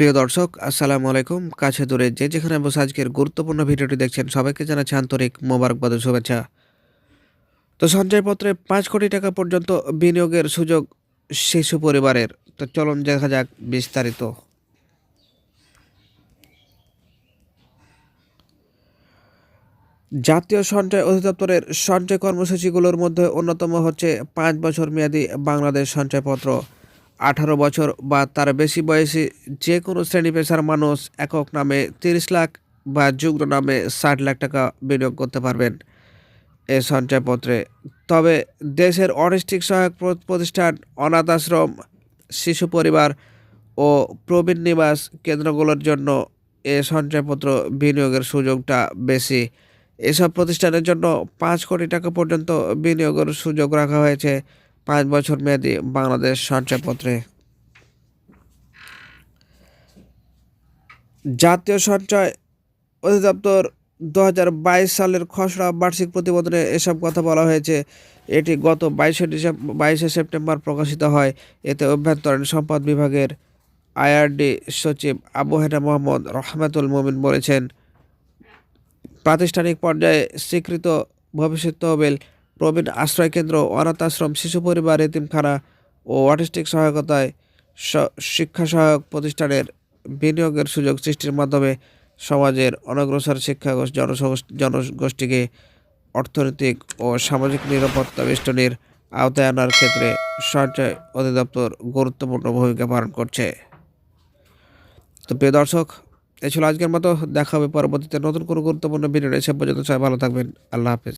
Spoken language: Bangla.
প্রিয় দর্শক, আসসালামু আলাইকুম। কাছে দূরে যে যেখানে বসে আজকের গুরুত্বপূর্ণ ভিডিওটি দেখছেন, সবাইকে জানাচ্ছি আন্তরিক মোবারকবাদ শুভেচ্ছা। তো সঞ্চয়পত্রে পাঁচ কোটি টাকা পর্যন্ত বিনিয়োগের সুযোগ শিশু পরিবারের। তো চলুন দেখা যাক বিস্তারিত। জাতীয় সঞ্চয় অধিদপ্তরের সঞ্চয় কর্মসূচিগুলোর মধ্যে অন্যতম হচ্ছে পাঁচ বছর মেয়াদী বাংলাদেশ সঞ্চয়পত্র। আঠারো বছর বা তার বেশি বয়সী যে কোনো শ্রেণি পেশার মানুষ একক নামে তিরিশ লাখ বা যুগ্ম নামে ষাট লাখ টাকা বিনিয়োগ করতে পারবেন এ সঞ্চয়পত্রে। তবে দেশের অনিষ্টিক সহায়ক প্রতিষ্ঠান, অনাথ আশ্রম, শিশু পরিবার ও প্রবীণ নিবাস কেন্দ্রগুলোর জন্য এ সঞ্চয়পত্র বিনিয়োগের সুযোগটা বেশি। এসব প্রতিষ্ঠানের জন্য পাঁচ কোটি টাকা পর্যন্ত বিনিয়োগের সুযোগ রাখা হয়েছে। পাঁচ বছর মেয়াদী বাংলাদেশ সঞ্চয়পত্রে জাতীয় সঞ্চয় অধিদপ্তর দু হাজার বাইশ সালের খসড়া বার্ষিক প্রতিবেদনে এসব কথা বলা হয়েছে। এটি গত বাইশে ডিসেম্বর বাইশে সেপ্টেম্বর প্রকাশিত হয়। এতে অভ্যন্তরীণ সম্পদ বিভাগের আইআরডি সচিব আবু হেনা মোহাম্মদ রহমাতুল মোমিন বলেছেন, প্রাতিষ্ঠানিক পর্যায়ে স্বীকৃত ভবিষ্যৎ তহবিল প্রবীণ আশ্রয় কেন্দ্র অনাথ আশ্রম শিশু পরিবার, এতিমখানা ও অটিস্টিক সহায়তায় স- শিক্ষা সহায়ক প্রতিষ্ঠানের বিনিয়োগের সুযোগ সৃষ্টির মাধ্যমে সমাজের অনগ্রসর শিক্ষা গোষ্ঠী জনগোষ্ঠীকে অর্থনৈতিক ও সামাজিক নিরাপত্তা বেষ্টনীর আওতায় আনার ক্ষেত্রে সঞ্চয় অধিদপ্তর গুরুত্বপূর্ণ ভূমিকা পালন করছে। তো প্রিয় দর্শক এই ছিল আজকের মতো। দেখা হবে পরবর্তীতে নতুন কোনো গুরুত্বপূর্ণ ভিডিও সে পর্যন্ত সবাই ভালো থাকবেন। আল্লাহ হাফেজ।